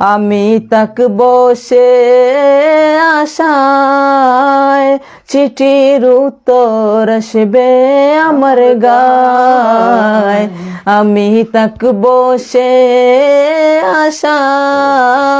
আমি তাক বসে আশায়। চিঠির উত্তর আসবে আমার গায়। আমি তাক বসে আশায়।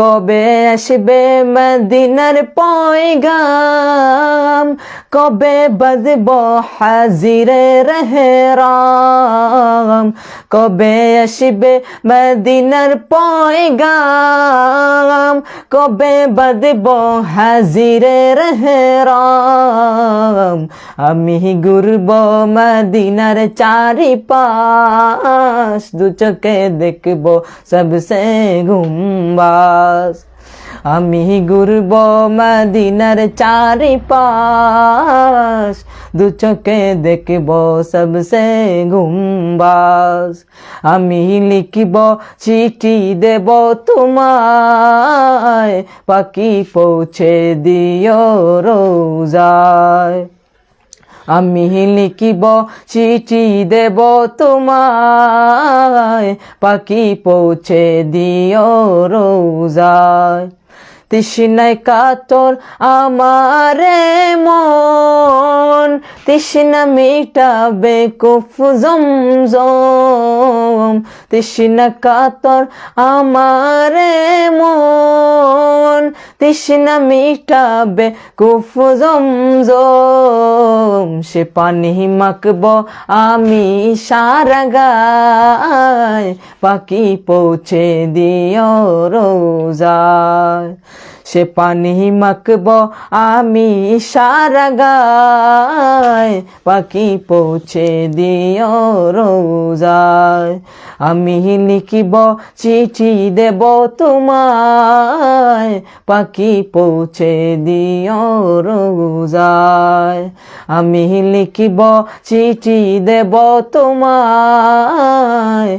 কবে আসবে মদিনার পয়গাম? কবে বাজব হাজিরে রহরাম কবে আসবে মদিনার পয়গাম? কবে বদব হাজিরে রহরাম আমি ঘুরব মদিনার চারি পাশ দু চোখে দেখব সবসে গুম্বাস আমি ঘুরব মদিনার চারি পাশ দু চোখে দেখব সবসে গুম্বাস আমি লিখিব, চিঠি দেব তোমায়। পাখি পৌঁছে দিও রোজায়। আমি লিখিব, চিঠি দেব তোমায়। পাখি পৌঁছে দিও রোজায়। তৃষ্ণায় কাতর আমারে মন। তৃষ্ণা মিটাবে কুফ জমজম। তৃষ্ণা কাতর আমারে মন। তৃষ্ণা মিটাবে কুফ জমজম, সে পানি মাখব আমি সারা গায়। পাখি পৌঁছে দিও রোজায়। সে পানি মাখব আমি সারা গায়। পাখি পৌঁছে দিও রোজায়। আমি লিখিব, চিঠি দেব তোমায়। পাখি পৌঁছে দিও রোজায়। আমি লিখিব, চিঠি দেব তোমায়।